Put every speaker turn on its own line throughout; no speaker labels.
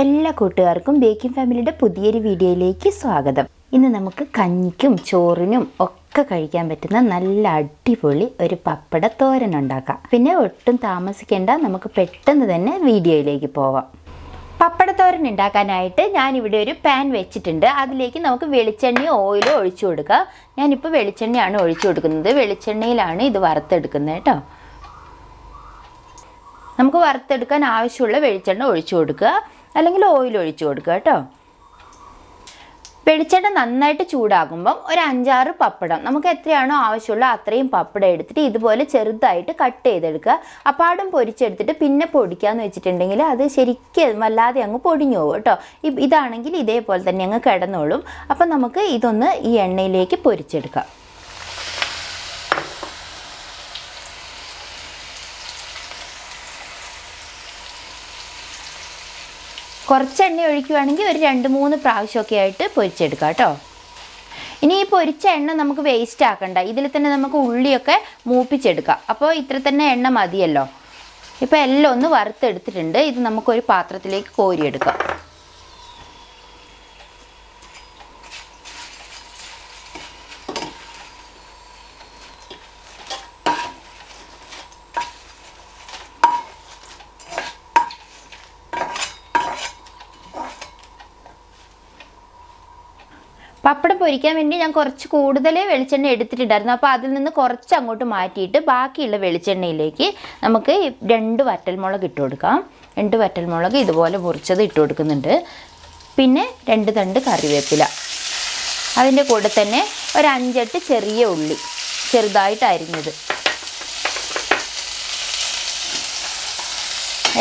എല്ലാ കൂട്ടുകാർക്കും ബേക്കിംഗ് ഫാമിലിയുടെ പുതിയൊരു വീഡിയോയിലേക്ക് സ്വാഗതം. ഇന്ന് നമുക്ക് കഞ്ഞിക്കും ചോറിനും ഒക്കെ കഴിക്കാൻ പറ്റുന്ന നല്ല അടിപൊളി ഒരു പപ്പട തോരൻ ഉണ്ടാക്കാം. പിന്നെ ഒട്ടും താമസിക്കേണ്ട നമുക്ക് പെട്ടെന്ന് തന്നെ വീഡിയോയിലേക്ക് പോവാം. പപ്പടത്തോരൻ ഉണ്ടാക്കാനായിട്ട് ഞാനിവിടെ ഒരു പാൻ വെച്ചിട്ടുണ്ട്. അതിലേക്ക് നമുക്ക് വെളിച്ചെണ്ണയോ ഓയിലോ ഒഴിച്ചു കൊടുക്കുക ഞാനിപ്പോൾ വെളിച്ചെണ്ണയാണ് ഒഴിച്ചു കൊടുക്കുന്നത്. വെളിച്ചെണ്ണയിലാണ് ഇത് വറുത്തെടുക്കുന്നത് കേട്ടോ. നമുക്ക് വറുത്തെടുക്കാൻ ആവശ്യമുള്ള വെളിച്ചെണ്ണ ഒഴിച്ചു കൊടുക്കുക. അല്ലെങ്കിൽ ഓയിൽ ഒഴിച്ചു കൊടുക്കുക കേട്ടോ. വെളിച്ചെണ്ണ നന്നായിട്ട് ചൂടാകുമ്പം ഒരു അഞ്ചാറ് പപ്പടം. നമുക്ക് എത്രയാണോ ആവശ്യമുള്ള അത്രയും പപ്പടം എടുത്തിട്ട് ഇതുപോലെ ചെറുതായിട്ട് കട്ട് ചെയ്തെടുക്കുക. അപ്പാടും പൊരിച്ചെടുത്തിട്ട് പിന്നെ പൊടിക്കാന്ന് വെച്ചിട്ടുണ്ടെങ്കിൽ അത് ശരിക്കും വല്ലാതെ അങ്ങ് പൊടിഞ്ഞു പോകും കേട്ടോ. ഇതാണെങ്കിൽ ഇതേപോലെ തന്നെ അങ്ങ് കിടന്നോളും. അപ്പം നമുക്ക് ഇതൊന്ന് ഈ എണ്ണയിലേക്ക് പൊരിച്ചെടുക്കാം. കുറച്ച് എണ്ണ ഒഴിക്കുകയാണെങ്കിൽ ഒരു രണ്ട് മൂന്ന് പ്രാവശ്യമൊക്കെ ആയിട്ട് പൊരിച്ചെടുക്കാം കേട്ടോ. ഇനി ഈ പൊരിച്ച എണ്ണ നമുക്ക് വേസ്റ്റ് ആക്കണ്ട. ഇതിൽ തന്നെ നമുക്ക് ഉള്ളിയൊക്കെ മൂപ്പിച്ചെടുക്കാം. അപ്പോൾ ഇത്ര തന്നെ എണ്ണ മതിയല്ലോ. ഇപ്പോൾ എല്ലാം ഒന്ന് വറുത്തെടുത്തിട്ടുണ്ട്. ഇത് നമുക്കൊരു പാത്രത്തിലേക്ക് കോരിയെടുക്കാം. പപ്പടം പൊരിക്കാൻ വേണ്ടി ഞാൻ കുറച്ച് കൂടുതൽ വെളിച്ചെണ്ണ എടുത്തിട്ടുണ്ടായിരുന്നു. അപ്പോൾ അതിൽ നിന്ന് കുറച്ച് അങ്ങോട്ട് മാറ്റിയിട്ട് ബാക്കിയുള്ള വെളിച്ചെണ്ണയിലേക്ക് നമുക്ക് രണ്ട് വറ്റൽമുളക് ഇട്ട് കൊടുക്കാം. രണ്ട് വറ്റൽമുളക് ഇതുപോലെ മുറിച്ചത് ഇട്ട് കൊടുക്കുന്നുണ്ട്. പിന്നെ രണ്ട് തണ്ട് കറിവേപ്പില. അതിന്റെ കൂടെ തന്നെ ഒരു അഞ്ചെട്ട് ചെറിയ ഉള്ളി ചെറുതായിട്ട് അരിഞ്ഞത്.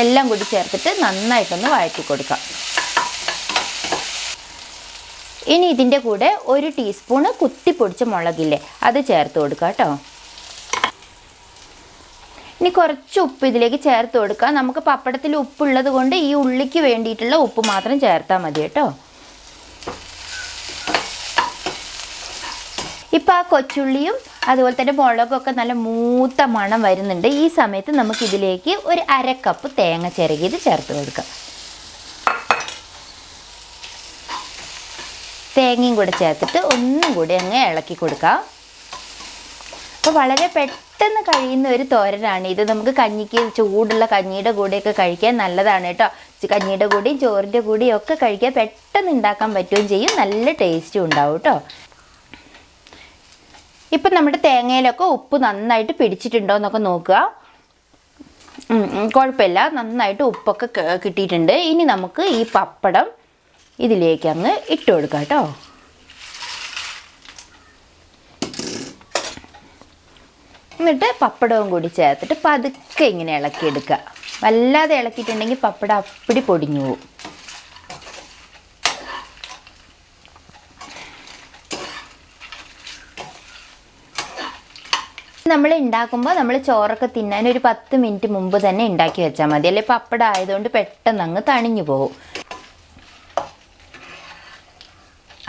എല്ലാം കൂടി ചേർത്തിട്ട് നന്നായിട്ടൊന്ന് വഴറ്റി കൊടുക്കാം. ഇനി ഇതിന്റെ കൂടെ ഒരു ടീസ്പൂണ് കുത്തിപ്പൊടിച്ച മുളകില്ലേ അത് ചേർത്ത് കൊടുക്കുക കേട്ടോ. ഇനി കുറച്ച് ഉപ്പ് ഇതിലേക്ക് ചേർത്ത് കൊടുക്കുക നമുക്ക് പപ്പടത്തിൽ ഉപ്പുള്ളത് കൊണ്ട് ഈ ഉള്ളിക്ക് വേണ്ടിയിട്ടുള്ള ഉപ്പ് മാത്രം ചേർത്താൽ മതി കേട്ടോ. ഇപ്പോൾ ആ കൊച്ചുള്ളിയും അതുപോലെ തന്നെ മുളകൊക്കെ നല്ല മൂത്ത മണം വരുന്നുണ്ട്. ഈ സമയത്ത് നമുക്കിതിലേക്ക് ഒരു അരക്കപ്പ് കപ്പ് തേങ്ങ ചിരകിയത് ചേർത്ത് കൊടുക്കാം. തേങ്ങയും കൂടെ ചേർത്തിട്ട് ഒന്നും കൂടി അങ്ങ് ഇളക്കി കൊടുക്കാം. അപ്പോൾ വളരെ പെട്ടെന്ന് കഴിയുന്ന ഒരു തോരനാണ്. ഇത് നമുക്ക് കഞ്ഞിക്ക് ചൂടുള്ള കഞ്ഞിയുടെ കൂടെയൊക്കെ കഴിക്കാൻ നല്ലതാണ് കേട്ടോ. കഞ്ഞിയുടെ കൂടെയും ചോറിന്റെ കൂടെയും ഒക്കെ കഴിക്കാൻ പെട്ടെന്ന് ഉണ്ടാക്കാൻ പറ്റുകയും ചെയ്യും. നല്ല ടേസ്റ്റും ഉണ്ടാവും കേട്ടോ. ഇപ്പം നമ്മുടെ തേങ്ങയിലൊക്കെ ഉപ്പ് നന്നായിട്ട് പിടിച്ചിട്ടുണ്ടോ എന്നൊക്കെ നോക്കുക. കുഴപ്പമില്ല. നന്നായിട്ട് ഉപ്പൊക്കെ കിട്ടിയിട്ടുണ്ട്. ഇനി നമുക്ക് ഈ പപ്പടം ഇതിലേക്ക് അങ്ങ് ഇട്ട് കൊടുക്കാം കേട്ടോ എന്നിട്ട് പപ്പടവും കൂടി ചേർത്തിട്ട് പതുക്കെ ഇങ്ങനെ ഇളക്കിയെടുക്കുക. വല്ലാതെ ഇളക്കിയിട്ടുണ്ടെങ്കിൽ പപ്പടം അപ്പടി പൊടിഞ്ഞു പോവും. നമ്മൾ ഉണ്ടാക്കുമ്പോൾ നമ്മൾ ചോറൊക്കെ തിന്നാൻ ഒരു പത്ത് മിനിറ്റ് മുമ്പ് തന്നെ ഉണ്ടാക്കി വെച്ചാൽ മതി. അല്ലെ പപ്പടം ആയതുകൊണ്ട് പെട്ടെന്ന് അങ്ങ് തണിഞ്ഞു പോകും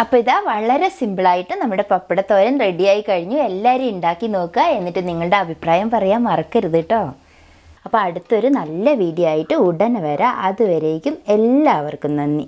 അപ്പോൾ ഇതാ വളരെ സിമ്പിളായിട്ട് നമ്മുടെ പപ്പടത്തോരൻ റെഡിയായി കഴിഞ്ഞു. എല്ലാവരും ഉണ്ടാക്കി നോക്കുക. എന്നിട്ട് നിങ്ങളുടെ അഭിപ്രായം പറയാൻ മറക്കരുത് കേട്ടോ അപ്പോൾ അടുത്തൊരു നല്ല വീഡിയോ ആയിട്ട് ഉടനെ വരാം. അതുവരേക്കും എല്ലാവർക്കും നന്ദി.